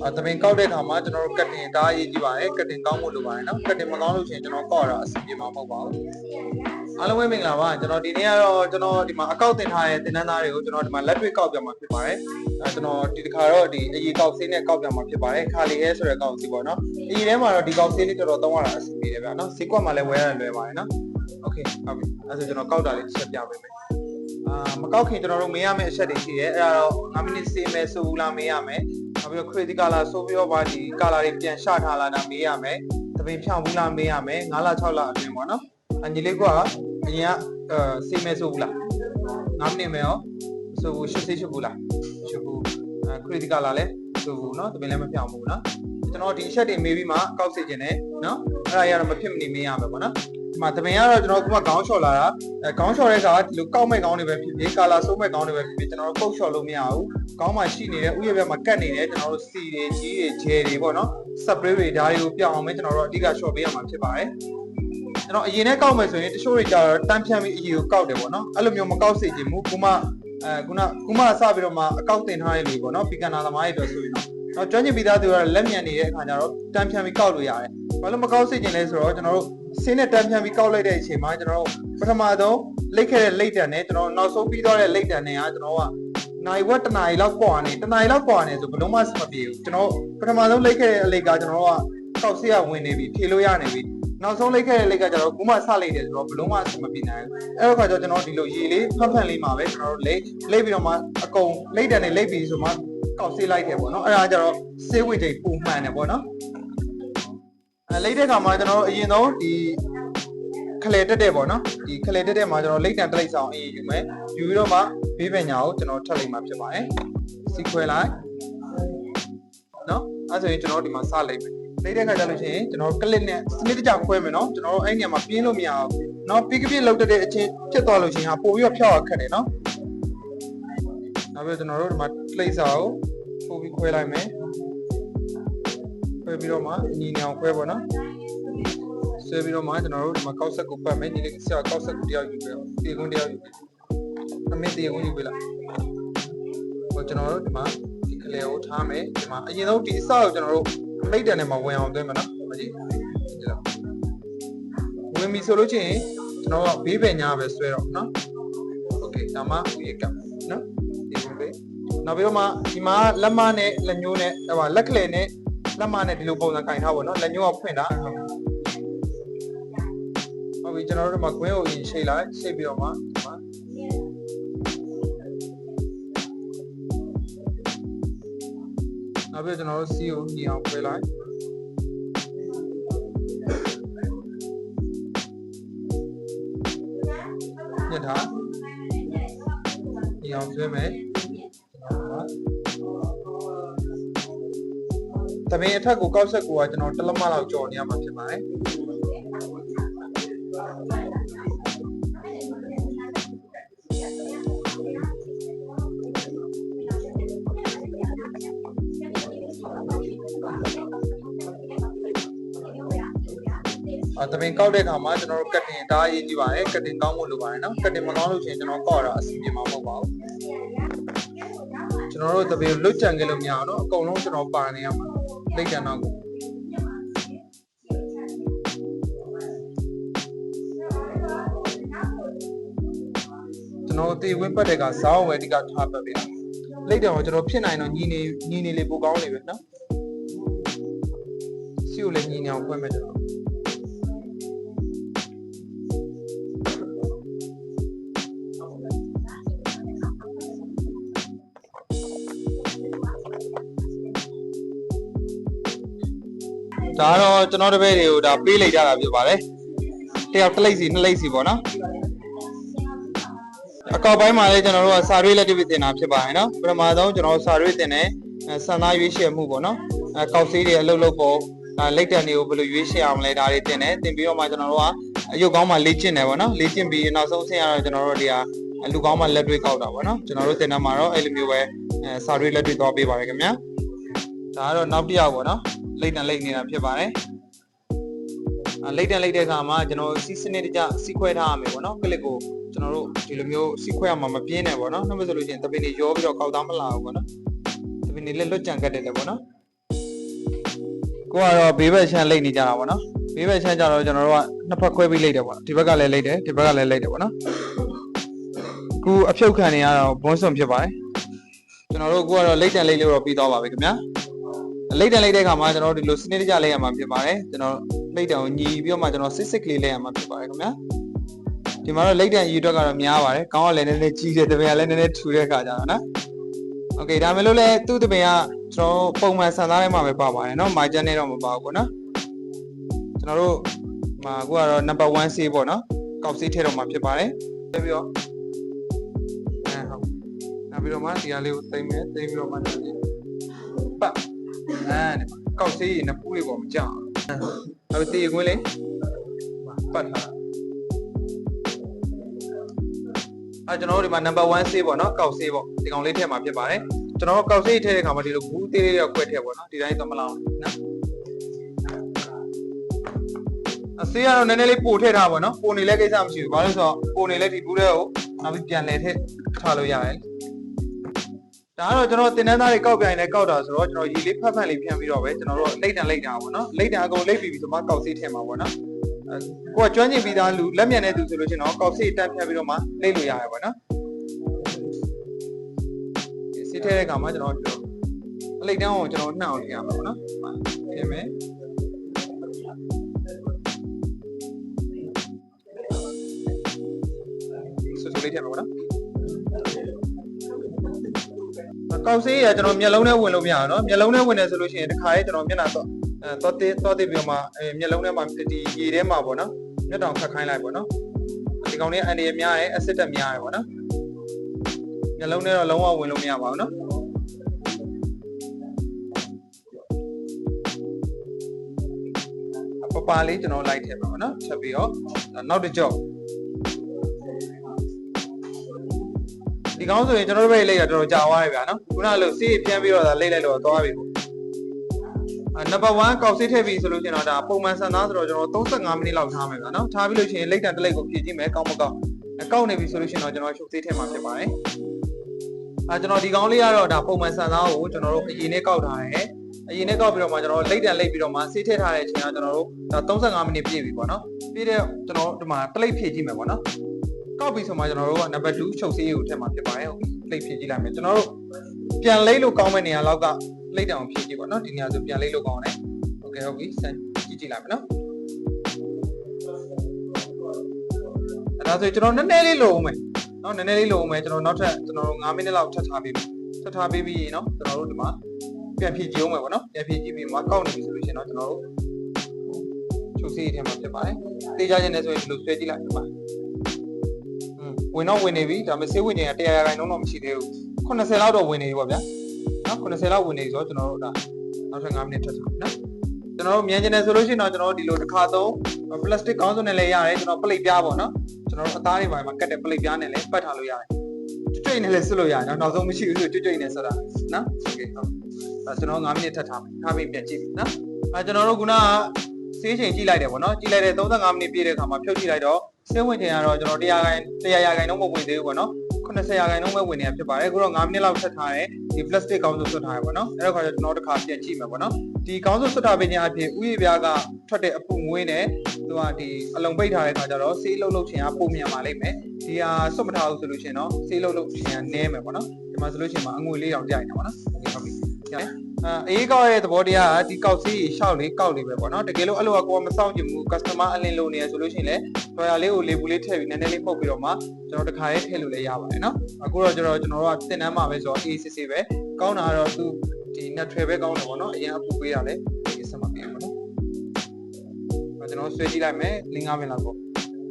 အဲတပင်ကောက်တဲ့အခါမှာကျွန်တော်တို့ကတ်တင်ဒါအရေးကြီးပါတယ်ကတ်တင်ကောင်းဖို့လိုပါတယ်နော်ကတ်တင်မကောင်းလို့ရှိရင်ကျွန်တော်ကောက်ရတာအဆင်ပြေမှာမဟုတ်ပါဘူးအားလုံးပဲမင်္ဂလာပါကျွန်တော်ဒီနေ့ကတော့ကျွန်တော်ဒီမှာအကောက်တင်ထားတဲ့တင်နန်းသားတွေကိုကျွန်တော်ဒီမှာလက်တွေ့ကောက်ပြမှာဖြစ်ပါတယ်အဲကျွန်တော်ဒီတစ်ခါတော့ဒီအရေးကောက်ဆေးနဲ့ကောက်ပြမှာဖြစ်ပါတယ်ခါလီဟဲဆိုတဲ့ကောက်ဆေးပေါ့နော်အရေးထဲမှာတော့ဒီကောက်ဆေးလေးတော်တော်သုံးရတာအဆင်ပြေတယ်ဗျာနော်ဈေးကွက်မှာလည်းဝယ်ရလွယ်ပါတယ်နော်โอเคဟုတ်ပြီအဲဆိုကျွန်တော်ကောက်တာလေးတစ်ချက်ပြပေးမယ်အာမကောက်ခင်ကျွန်တော်တို့မေးရမယ့်အချက်တွေရှိတယ်အဲ့ဒါတော့9မိနစ်စေးမယ်ဆိုဘူးလားမေးရမယ်နောက် ပြီးတော့ credit color ဆိုပြီးတော့ပါဒီ color တွေပြန်ရှထားလာတာမေးရမယ်။သပင်ဖြောင်းဘူးလားမေးရမယ်။9လ6လအပြင်ပေါ့နော်။အညီလေးကအရင်ကအဲစေးမဲဆိုဘူးလား။9မိနစ်မဲရောဆိုဘူး80ရှိဘူးလား။ရှိဘူး။အဲ credit color လည်းဆိုဘူးနော်။သပင်လည်းမဖြောင်းဘူးနော်။ကျွန်တော်ဒီအချက်တွေမေးပြီးမှကောက်စစ်ခြင်းနဲ့နော်။အဲ့ဒါရတော့မဖြစ်မနေမေးရမယ်ပေါ့နော်။ ဒီမှာတပင်ကတော့ကျွန်တော်ကမှခေါင်းလျှော်လာတာအဲခေါင်းလျှော်တဲ့ကဒီလိုကောက်မဲ့ခေါင်းတွေပဲဖြစ်ဖြစ်ကာလာဆိုးမဲ့ခေါင်းတွေပဲဖြစ်ဖြစ်ကျွန်တော်တို့ပုတ်လျှော်လို့မရဘူးခေါင်းမှာရှိနေတဲ့ဥယျာဉ်ဘက်မှာကတ်နေတဲ့ကျွန်တော်တို့စီတွေကြီးတွေဂျယ်တွေပေါ့နော်စပရေးတွေဒါတွေကိုပြောင်းအောင်ပဲကျွန်တော်တို့အဓိကလျှော်ပေးရမှာဖြစ်ပါတယ်ကျွန်တော်အရင်နဲ့ကောက်မယ်ဆိုရင်တချို့တွေကျတော့တန်းဖြန်းပြီးအရင်ကိုကောက်တယ်ပေါ့နော်အဲ့လိုမျိုးမကောက်စေချင်ဘူးခုမှအဲခုနခုမှစပြီးတော့မှအကောက်တင်ထားတဲ့လူပေါ့နော်ပီကန်နာသမားတွေအတွက်ဆိုရင်တော့ တော့ကျွမ်းကျင်ပြီးသားသူကလက်မြန်နေတဲ့အခါကျတော့တန်းဖြန်းပြီးကောက်လို့ရတယ်ဘာလို့မကောက်စေချင်လဲဆိုတော့ကျွန်တော်တို့ဆင်းနဲ့တန်းဖြန်းပြီးကောက်လိုက်တဲ့အချိန်မှာကျွန်တော်တို့ပထမဆုံးလိတ်ခဲ့တဲ့လိတ်တန်နဲ့ကျွန်တော်နောက်ဆုံးပြီးသွားတဲ့လိတ်တန်နဲ့ကကျွန်တော်ကနိုင်ဝက်တနာရီလောက်ပွာနေတနာရီလောက်ပွာနေဆိုဘလုံးမစမပြေဘူးကျွန်တော်ပထမဆုံးလိတ်ခဲ့တဲ့အလိတ်ကကျွန်တော်တို့ကကောက်စီရဝင်နေပြီဖြေလို့ရနေပြီနောက်ဆုံးလိတ်ခဲ့တဲ့လိတ်ကကျတော့ခုမှစလိုက်တယ်ဆိုတော့ဘလုံးမစမပြေနိုင်ဘူးအဲ့တော့ခါကျတော့ကျွန်တော်ဒီလိုရေလေးဖတ်ဖတ်လေးမှာပဲကျွန်တော်တို့လိတ်လိတ်ပြီးတော့မှအကုန်လိတ်တန်နဲ့လိတ်ပြီးဆိုမှ ကောက်စီလိုက်တယ်ပေါ့နော်အဲ့ဒါကျတော့စေးဝိတ်တွေပူမှန်တယ်ပေါ့နော်အဲလိတ်တဲ့ခါမှာကျွန်တော်တို့အရင်ဆုံးဒီခလေတက်တဲ့ပေါ့နော်ဒီခလေတက်တဲ့မှာကျွန်တော်လိတ်တန်တလိတ်ဆောင်အေးယူမယ်ယူပြီးတော့မှဘေးပညာကိုကျွန်တော်ထပ်လိုက်မှာဖြစ်ပါတယ်စီခွဲလိုက်နော်အဲဆိုရင်ကျွန်တော်ဒီမှာစလိုက်မယ်လိတ်တဲ့ခါကျလို့ရှိရင်ကျွန်တော်ကလစ်နဲ့စနစ်တကျခွဲမယ်နော်ကျွန်တော်တို့အဲ့နေရာမှာပြင်းလို့မရဘူးနော်ပြီးကပြည့်လောက်တဲ့အချင်းဖြစ်သွားလို့ရှိရင်ဟာပို့ပြီးတော့ဖြောက်ရခက်တယ်နော် နောက်ပြီးကျွန်တော်တို့ဒီမှာလိတ်စာကိုပို့ပြီးခွဲလိုက်မယ်ခွဲပြီးတော့မှညီနေအောင်ခွဲပေါ့နော် ဆွဲပြီးတော့မှကျွန်တော်တို့ဒီမှာကောက်ဆက်ကိုပတ်မယ်ညီလေးဆရာကောက်ဆက်ကိုတယောက်ယူပြီးတော့တေကုန်းတယောက်ယူပြီးအမေတေကုန်းယူပြီးလားဟိုကျွန်တော်တို့ဒီမှာဒီကလေးကိုထားမယ်ဒီမှာအရင်ဆုံးဒီအစကိုကျွန်တော်တို့လိတ်တန်ထဲမှာဝင်အောင်သွင်းမယ်နော်မကြည့်ဒီလိုဝင်ပြီဆိုလို့ချင်းကျွန်တော်ကဘေးပင်ညာပဲဆွဲတော့နော်โอเคဒါမှဒီကနော်ဒီလိုပဲ နောက်ပြီးတော့မှဒီမှာလက်မနဲ့လက်ညှိုးနဲ့ဟိုလက်ကလေးနဲ့လက်မနဲ့ဒီလိုပုံစံကင်ထားပါတော့လက်ညှိုးကဖွင့်တာဟုတ်ပြီကျွန်တော်တို့ဒီမှာကွင်းကိုအရင်ရှိတ်လိုက်ရှိတ်ပြီးတော့မှဒီမှာနောက်ပြီးကျွန်တော်တို့စီကိုညီအောင်ခွဲလိုက်ညက်ထားညီအောင်ဆွဲမယ် တပင်အထက်ကိုကောက်ဆက်ကိုကကျွန်တော်တစ်လက်မလောက်ကြော်နေရမှာဖြစ်ပါတယ်အဲတပင်ကောက်တဲ့အခါမှာကျွန်တော်တို့ကတ်တင်ဒါအရေးကြီးပါတယ်ကတ်တင်ကောင်းဖို့လိုပါတယ်နော်ကတ်တင်မကောင်းလို့ရှိရင်ကျွန်တော်ကောက်ရတာအဆင်ပြေမှာမဟုတ်ပါဘူး ကျွန်တော်တို့တပင်လွတ်ကြံခဲ့လို့မရအောင်နော်အကုန်လုံးကျွန်တော်ပါနေရမှာလိတ်ကြံတော့ကိုကျွန်တော်တေဝင်းပတ်တဲ့ကဇောင်းဝယ်ဒီကထားပတ်ပြီလိတ်တယ်တော့ကျွန်တော်ဖြစ်နိုင်တော့ညီနေညီနေလေးပိုကောင်းနေပဲနော်စီကိုလည်းညီနေအောင်ဖွင့်မယ်ကျွန်တော် ဒါကတော့ကျွန်တော်တပည့်တွေကိုဒါပေးလိုက်ကြတာဖြစ်ပါတယ်တယောက်တစ်လိပ်စီနှစ်လိပ်စီပေါ့နော်အကောက်ပိုင်းမှာလည်းကျွန်တော်တို့ကစာရွေးလက်တစ်ပြတင်တာဖြစ်ပါတယ်နော်ပထမဆုံးကျွန်တော်တို့စာရွေးတင်တယ်ဆန်သားရွေးရှယ်မှုပေါ့နော်အကောက်ဆေးတွေအလုပ်လုပ်ဖို့ဒါလိတ်တန်တွေကိုဘယ်လိုရွေးရှယ်အောင်လဲဒါတွေတင်တယ်တင်ပြီးတော့မှကျွန်တော်တို့ကအယုတ်ကောင်းမှလေ့ကျင့်တယ်ပေါ့နော်လေ့ကျင့်ပြီးနောက်ဆုံးဆင်းရတော့ကျွန်တော်တို့ဒီဟာလူကောင်းမှလက်တွေကောက်တာပေါ့နော်ကျွန်တော်တို့တင်တဲ့မှာတော့အဲ့လိုမျိုးပဲအဲစာရွေးလက်တွေသွားပေးပါတယ်ခင်ဗျာဒါကတော့နောက်တစ်ယောက်ပေါ့နော် လိတ်တန်လိတ်နေတာဖြစ်ပါတယ်။အလိတ်တန်လိတ်တဲ့အခါမှာကျွန်တော်စီးစနစ်တကျစီးခွဲထားရမယ်ပေါ့နော်။ကလစ်ကိုကျွန်တော်တို့ဒီလိုမျိုးစီးခွဲရမှာမပြင်းနဲ့ပေါ့နော်။နောက်မှဆိုလို့ရှိရင်တပင်းတွေရောပြီးတော့ကောက်သားမလာဘူးပေါ့နော်။တပင်းတွေလက်လွတ်ကြံကတ်တယ်လေပေါ့နော်။ကိုကတော့ဘေးဘက်ချမ်းလိတ်နေကြတာပေါ့နော်ဘေးဘက်ချမ်းကြတော့ကျွန်တော်တို့ကနှစ်ဖက်ခွဲပြီးလိတ်တယ်ပေါ့ဒီဘက်ကလည်းလိတ်တယ်ဒီဘက်ကလည်းလိတ်တယ်ပေါ့နော်အခုအဖြုတ်ခံနေရတော့ဘွန်းစွန်ဖြစ်ပါတယ်ကျွန်တော်တို့အခုကတော့လိတ်တန်လိတ်လို့တော့ပြီးသွားပါပြီခင်ဗျာ လိတ်တန်လိတ်တဲ့အခါမှာကျွန်တော်တို့ဒီလိုစနစ်တကျလိတ်ရမှာဖြစ်ပါတယ်ကျွန်တော်လိတ်တန်ကိုညီပြီးတော့မှကျွန်တော်စစ်စစ်ကလေးလိတ်ရမှာဖြစ်ပါတယ်ခင်ဗျာဒီမှာတော့လိတ်တန်ယူအတွက်ကတော့များပါတယ်ကောင်းကလည်းနည်းနည်းကြီးတယ်တပင်ကလည်းနည်းနည်းထူတဲ့အခါကျတော့နော်โอเคဒါမဲ့လို့လည်းသူ့တပင်ကကျွန်တော်ပုံမှန်ဆန်သားထဲမှာပဲပါပါတယ်เนาะမာဂျန်နဲ့တော့မပါဘူးပေါ့နော်ကျွန်တော်တို့မှာအခုကတော့ number 1 C ပေါ့နော်ကောက်စီးထည့်တော့မှာဖြစ်ပါတယ်ပြီးတော့အဲဟုတ်နောက်ပြီးတော့မှဒီဟာလေးကိုသိမ့်မယ်သိမ့်ပြီးတော့မှပတ် အဲဒီမှာကောက်စီးရင်နှစ်ပူးလေးပေါ်မကြအောင်နောက်ပြီးတီခွင်းလေးပတ်ထားအဲကျွန်တော်တို့ဒီမှာ number 1 C ပေါ့နော်ကောက်စီးပေါ့ဒီကောင်လေးထည့်မှာဖြစ်ပါတယ်ကျွန်တော်တို့ကောက်စိတ်ထည့်တဲ့ခါမှာဒီလိုဘူးသေးလေးတော့ခွဲထည့်ပေါ့နော်ဒီတိုင်းတော့မလောက်နော်အစေးကတော့နည်းနည်းလေးပို့ထည့်ထားပါနော်ပို့နေလဲကိစ္စမရှိဘူးဘာလို့ဆိုတော့ပို့နေလဲဒီဘူးတဲ့ကိုနောက်ပြီးပြန်လဲထည့်ထားလို့ရတယ် ဒါကတော့ကျွန်တော်တင်တန်းသားတွေကောက်ပြိုင်လဲကောက်တာဆိုတော့ကျွန်တော်ရေလေးဖတ်ဖတ်လေးဖြန်းပြီးတော့ပဲကျွန်တော်တို့လိတ်တန်လိတ်တာပေါ့နော်လိတ်တန်အကုန်လိတ်ပြီးပြီဆိုမှကောက်စိတ်ထည့်မှာပေါ့နော်ကိုကကျွမ်းကျင်ပြီးသားလူလက်မြန်တဲ့သူဆိုလို့ရှိရင်တော့ကောက်စိတ်တက်ဖြတ်ပြီးတော့မှလိတ်လို့ရတယ်ပေါ့နော်စစ်ထဲတဲ့ကောင်မှကျွန်တော်ပြောအလိတ်တန်းကိုကျွန်တော်နှောက်ရမှာပေါ့နော်ပြင်မယ်ဆူဆူလေးထည့်မှာပေါ့နော် ကောက်ဆေးရကျွန်တော်မျက်လုံးထဲဝင်လို့မရအောင်နော်မျက်လုံးထဲဝင်တယ်ဆိုလို့ရှိရင်တခါရေးကျွန်တော်မျက်နှာတော့အဲတော့တေးတော့တေးပြီးတော့မှအဲမျက်လုံးထဲမှာဒီရေထဲမှာပေါ့နော်မျက်တောင်ခတ်ခိုင်းလိုက်ပေါ့နော်ဒီကောင်လေးအန်ဒီရများတယ်အစစ်တက်များတယ်ပေါ့နော်မျက်လုံးထဲတော့လုံးဝဝင်လို့မရပါဘူးနော်ပပလေးကျွန်တော်လိုက်ထည့်ပါမယ်နော်ချက်ပြီးတော့နောက်တစ်ကြော့ ဒီကောင်းဆိုရင်ကျွန်တော်တို့ပဲလိမ့်တာတော်တော်ကြာသွားပြီဗျာနော်ခုနကလို့စီးပြန်ပြီးတော့ဒါလိမ့်လိုက်တော့သွားပြီပေါ့အာနံပါတ်1ကောက်စစ်ထည့်ပြီဆိုလို့ရှိရင်တော့ဒါပုံမှန်ဆန်သားဆိုတော့ကျွန်တော်35မိနစ်လောက်ထားမယ်ဗျာနော်ထားပြီးလို့ရှိရင်လိမ့်တန်တစ်လိမ့်ကိုဖြည့်ကြည့်မယ်ကောင်းမကောင်းအကောက်နေပြီဆိုလို့ရှိရင်တော့ကျွန်တော်ရှုပ်သေးထည့်မှာဖြစ်ပါတယ်အာကျွန်တော်ဒီကောင်းလေးကတော့ဒါပုံမှန်ဆန်သားကိုကျွန်တော်တို့အရင်နဲ့ကောက်ထားတယ်အရင်နဲ့ကောက်ပြီးတော့မှကျွန်တော်လိမ့်တန်လိမ့်ပြီးတော့မှဆေးထည့်ထားတဲ့အချိန်ကကျွန်တော်တို့ဒါ35မိနစ်ပြည့်ပြီပေါ့နော်ပြည့်တဲ့ကျွန်တော်ဒီမှာတစ်လိမ့်ဖြည့်ကြည့်မယ်ပေါ့နော် ကောက်ပြီဆိုမှကျွန်တော်တို့ကနံပါတ်2ချုပ်ဆေးကိုထည့်မှာဖြစ်ပါတယ်ဟုတ်လိမ့်ဖြည့်ကြည့်လိုက်မယ်ကျွန်တော်တို့ပြန်လိမ့်လို့ကောင်းမဲ့နေရာလောက်ကလိမ့်တောင်ဖြည့်ကြည့်ပေါ့နော်ဒီနေရာဆိုပြန်လိမ့်လို့ကောင်းတယ်โอเคဟုတ်ပြီစမ်းကြည့်ကြည့်လိုက်မယ်နော်အဲ့ဒါဆိုကျွန်တော်နည်းနည်းလေးလိုအောင်မယ်နော်နည်းနည်းလေးလိုအောင်မယ်ကျွန်တော်နောက်ထပ်ကျွန်တော်9မိနစ်လောက်ထပ်ထားပေးမယ်ထပ်ထားပေးပြီးရင်နော်ကျွန်တော်တို့ဒီမှာပြန်ဖြည့်ကြည့်အောင်မယ်ပေါ့နော်ပြန်ဖြည့်ကြည့်ပြီးမှကောက်နေပြီဆိုလို့ရှိရင်တော့ကျွန်တော်တို့ချုပ်စီးထဲမှာဖြစ်ပါတယ်တေးကြခြင်းနဲ့ဆိုရင်ဒီလိုဆွဲကြည့်လိုက်ပါ ဝင်တော့ဝင်နေပြီဒါပေမဲ့ဆေးဝင်ခြင်းက100ရာခိုင်နှုန်းတော့မရှိသေးဘူး80လောက်တော့ဝင်နေပြီပေါ့ဗျာနော်80လောက်ဝင်နေပြီဆိုတော့ကျွန်တော်တို့ဒါနောက်ထပ်9မိနစ်ထပ်ထားနော်ကျွန်တော်တို့မြန်ကျင်တယ်ဆိုလို့ရှိရင်တော့ကျွန်တော်တို့ဒီလိုတစ်ခါသုံးပလတ်စတစ်ကောင်းစုံနဲ့လည်းရတယ်ကျွန်တော်ပလိတ်ပြားပေါ့နော်ကျွန်တော်တို့အသားတွေပိုင်းမှာကတ်တဲ့ပလိတ်ပြားနဲ့လည်းပတ်ထားလို့ရတယ်ကျွတ်ကျွတ်နဲ့လည်းဆွတ်လို့ရတယ်နော်နောက်ဆုံးမရှိဘူးဆိုကျွတ်ကျွတ်နဲ့ဆွတ်တာနော်โอเคဟုတ်ဒါကျွန်တော်9မိနစ်ထပ်ထားမယ်ထားပြီးပြန်ကြည့်ပြီနော်အဲကျွန်တော်တို့ခုနကဆေးချိန်ကြည့်လိုက်တယ်ပေါ့နော်ကြည့်လိုက်တဲ့35မိနစ်ပြည့်တဲ့အခါမှာဖြုတ်ကြည့်လိုက်တော့ ဆေးဝင်ချိန်ကတော့ကျွန်တော်100ခိုင်100ရာခိုင်နှုန်းမဝင်သေးဘူးပေါ့နော်80ရာခိုင်နှုန်းပဲဝင်နေတာဖြစ်ပါတယ်အခုတော့9မိနစ်လောက်ဆက်ထားတယ်ဒီ plastic ကောင်းစုဆွတ်ထားရပေါ့နော်အဲ့တော့ခါကျကျွန်တော်တစ်ခါပြန်ကြည့်မယ်ပေါ့နော်ဒီကောင်းစုဆွတ်ထားပေးခြင်းအပြင်ဥယျာဉ်ပြားကထွက်တဲ့အပူငွေးနဲ့သူကဒီအလုံးပိတ်ထားတဲ့ခါကျတော့ဆေးလုံးလုံးခြင်းကပုံမြန်ပါလိမ့်မယ်ဒီဟာဆွတ်မထားဘူးဆိုလို့ရှိရင်တော့ဆေးလုံးလုံးခြင်းကနည်းမယ်ပေါ့နော်ဒီမှာဆိုလို့ရှိရင်အငွေလေးတောင်ကြိုက်နေပါတော့ဟုတ်ပြီ အဲအေးကောက်ရဲ့သဘောတရားကဒီကောက်စီးရှောက်လေးကောက်လေးပဲပေါ့နော်တကယ်လို့အဲ့လိုကကိုယ်မစောင့်ကြည့်ဘူး customer အလင်းလို့နေရဆိုလို့ရှိရင်လည်းဒေါ်ရလေးကိုလေဘူးလေးထည့်ပြီးနည်းနည်းလေးပုတ်ပြီးတော့မှကျွန်တော်တခါလေးထည့်လို့လည်းရပါတယ်နော်အခုတော့ကျွန်တော်ကျွန်တော်တို့ကတင်တန်းမှာပဲဆိုတော့အေးစစ်စစ်ပဲကောင်းတာကတော့သူဒီနှစ်ထွေပဲကောင်းတယ်ပေါ့နော်အရင်အပူပေးတာလည်းဒီစမှာပြင်ပါနော်ကျွန်တော်ဆွဲကြည့်လိုက်မယ်လင်းကားမင်းလောက်ပေါ့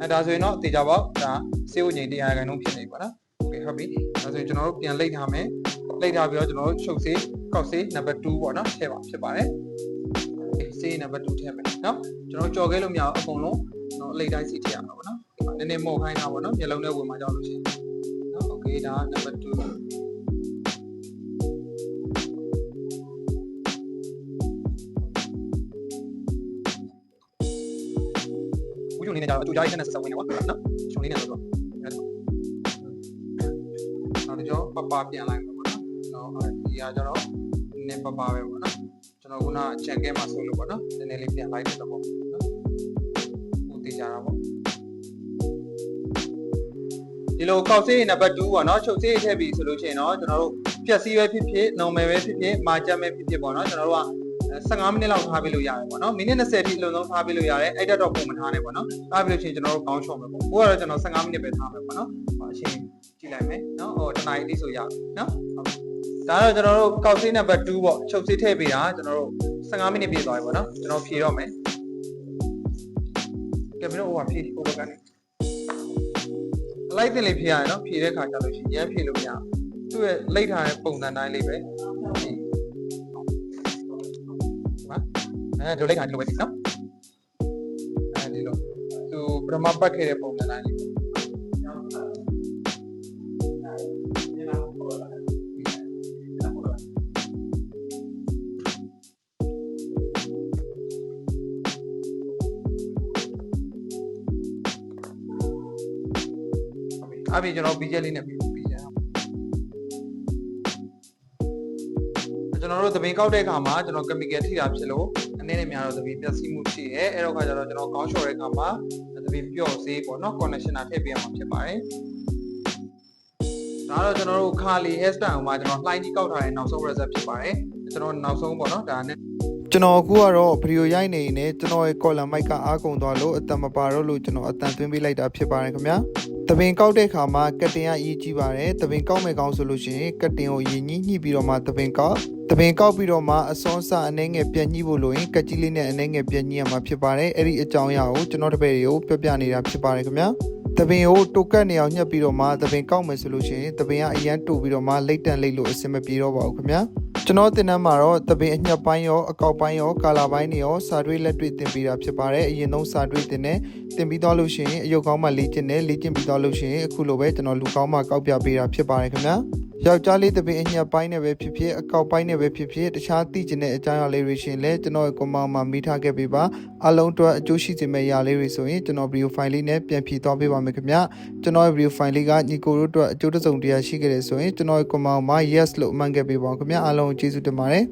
အဲဒါဆိုရင်တော့အသေးကြပေါ့ဒါစေးဝငိန်တရားခိုင်နှုန်းဖြစ်နေပါနော်โอเคဟုတ်ပြီဒါဆိုရင်ကျွန်တော်တို့ပြန်လိတ်ထားမယ်လိတ်ထားပြီးတော့ကျွန်တော်တို့ချုပ်စေး ကောက်စေးနံပါတ်2ပေါ့နော်ထည့်ပါဖြစ်ပါတယ်စေးနံပါတ်2ထည့်မယ်နော်ကျွန်တော်ကြော်ခဲလို့မရအောင်အကုန်လုံးကျွန်တော်လိတ်တိုင်းစီထည့်ရမှာပေါ့နော်နည်းနည်းမော့ခိုင်းတာပေါ့နော်မျက်လုံးထဲဝင်มาကြောက်လို့ရှိရင်နော်โอเคဒါနံပါတ်2ဦးချုံလေးနဲ့ကြတော့အတူကြားရေးနဲ့ဆက်ဆက်ဝင်နေပါနော်ချုံလေးနဲ့ဆိုတော့နောက်တစ်ကြောပပပြန်လိုက်ပါပေါ့နော်နော်ဒီဟာကျတော့ နည်းပပပဲပေါ့နော်ကျွန်ကျွန်တော်ခုနချန်ကဲမှာဆိုလို့ပေါ့နော်နည်းနည်းလေးပြန်လိုက်တဲ့တော့ပေါ့နော်ဟိုတည်ကြတာပေါ့ဒီလိုကောက်စေးနံပါတ်2ပေါ့နော်ချုပ်စေးထည့်ပြီဆိုလို့ရှိရင်တော့ကျွန်တော်တို့ပြက်စီးပဲဖြစ်ဖြစ် normal ပဲဖြစ်ဖြစ်မာကြက်ပဲဖြစ်ဖြစ်ပေါ့နော်ကျွန်တော်တို့က15မိနစ်လောက်ထားပေးလို့ရတယ်ပေါ့နော်မိနစ်20ထိအလုံးစုံထားပေးလို့ရတယ်အဲ့တက်တော့ပုံမထားနဲ့ပေါ့နော်ထားပေးလို့ရှိရင်ကျွန်တော်တို့ကောင်းချော့မယ်ပေါ့ကိုကတော့ကျွန်တော်15မိနစ်ပဲထားမယ်ပေါ့နော်ဟောအချိန်ကြည့်လိုက်မယ်နော်ဟိုတနားရီတိဆိုရပြီနော်ဟုတ် ဒါတော့ကျွန်တော်တို့ကောက်စေးနံပါတ်2ပေါ့ချုပ်စေးထည့်ပေးတာကျွန်တော်တို့15မိနစ်ပြည့်သွားပြီပေါ့နော်ကျွန်တော်ဖြေတော့မယ်ကဲမင်းတို့ဟိုကဖြေဟိုဘက်ကနေအလိုက်တင်လေးဖြေရတယ်နော်ဖြေတဲ့ခါကျလို့ရှိရင်ရမ်းဖြေလို့မရဘူးသူ့ရဲ့လိတ်ထားတဲ့ပုံစံတိုင်းလေးပဲဖြေအဲဒီလိတ်ထားဒီလိုပဲဒီနော်အဲဒီလိုသူပထမပတ်ခဲ့တဲ့ပုံစံတိုင်းလေး အပြင်ကျွန်တော် BJ လေးနဲ့ပြီးပြီးရအောင်ကျွန်တော်တို့သပင်ကောက်တဲ့အခါမှာကျွန်တော် chemical ထိတာဖြစ်လို့အနေနဲ့များတော့သပင်ပျက်စီးမှုရှိရဲအဲ့တော့ခါကျတော့ကျွန်တော်ကောင်းလျှော်တဲ့အခါမှာသပင်ပျော့စေးပေါ့နော် conditioner ထည့်ပေးရမှာဖြစ်ပါတယ်ဒါတော့ကျွန်တော်တို့ခါလီ hair style မှာကျွန်တော်လှိုင်းကြီးကောက်ထားတဲ့နောက်ဆုံး result ဖြစ်ပါတယ်ကျွန်တော်နောက်ဆုံးပေါ့နော်ဒါနဲ့ကျွန်တော်အခုကတော့ဗီဒီယိုရိုက်နေနေကျွန်တော်ရဲ့ column mic ကအားကုန်သွားလို့အတန်မပါတော့လို့ကျွန်တော်အတန်သွင်းပေးလိုက်တာဖြစ်ပါတယ်ခင်ဗျာ တပင်ကောက်တဲ့ခါမှာကတ်တင်ကအရေးကြီးပါတယ်တပင်ကောက်မယ်ကောင်းဆိုလို့ရှိရင်ကတ်တင်ကိုရင်ညှိညှိပြီးတော့မှတပင်ကောက်တပင်ကောက်ပြီးတော့မှအစွန်းစအနှဲငယ်ပြန်ညှိဖို့လို့ရင်ကတ်ကြီးလေးနဲ့အနှဲငယ်ပြန်ညှိရမှာဖြစ်ပါတယ်အဲ့ဒီအကြောင်းအရာကိုကျွန်တော်တပည့်တွေကိုပြောပြနေတာဖြစ်ပါတယ်ခင်ဗျာ တပင်ကိုတိုကတ်နေအောင်ညှက်ပြီးတော့မှတပင်ကောက်မယ်ဆိုလို့ရှိရင်တပင်ကအရန်တူပြီးတော့မှလိတ်တန်လိတ်လို့အဆင်မပြေတော့ပါဘူးခင်ဗျာကျွန်တော်တင်တန်းမှာတော့တပင်အညက်ပိုင်းရောအကောက်ပိုင်းရောကာလာပိုင်းတွေရောစာတွေးလက်တွေတင်ပေးတာဖြစ်ပါတယ်အရင်ဆုံးစာတွေးတင်တယ်တင်ပြီးတော့လို့ရှိရင်အယုတ်ကောင်းမှလေ့ကျင့်တယ်လေ့ကျင့်ပြီးတော့လို့ရှိရင်အခုလိုပဲကျွန်တော်လူကောင်းမှကောက်ပြပေးတာဖြစ်ပါတယ်ခင်ဗျာ ယောက်ျားလေးတပင်အညက်ပိုင်းနဲ့ပဲဖြစ်ဖြစ်အကောက်ပိုင်းနဲ့ပဲဖြစ်ဖြစ်တခြားသိကျင်တဲ့အကြောင်းအရာလေးတွေရှင်လဲကျွန်တော်ရဲ့ကွန်မောင်မှာမိထားခဲ့ပေးပါအလုံးအတွက်အကျိုးရှိစေမယ့်အရာလေးတွေဆိုရင်ကျွန်တော်ဗီဒီယိုဖိုင်လေးနဲ့ပြန်ဖြည့်သွားပေးပါမယ်ခင်ဗျာကျွန်တော်ရဲ့ဗီဒီယိုဖိုင်လေးကညီကိုတို့အတွက်အကျိုးတစုံတရာရှိခဲ့တယ်ဆိုရင်ကျွန်တော်ရဲ့ကွန်မောင်မှာ yes လို့အမှန်ခဲ့ပေးပါဦးခင်ဗျာအားလုံးကိုကျေးဇူးတင်ပါတယ်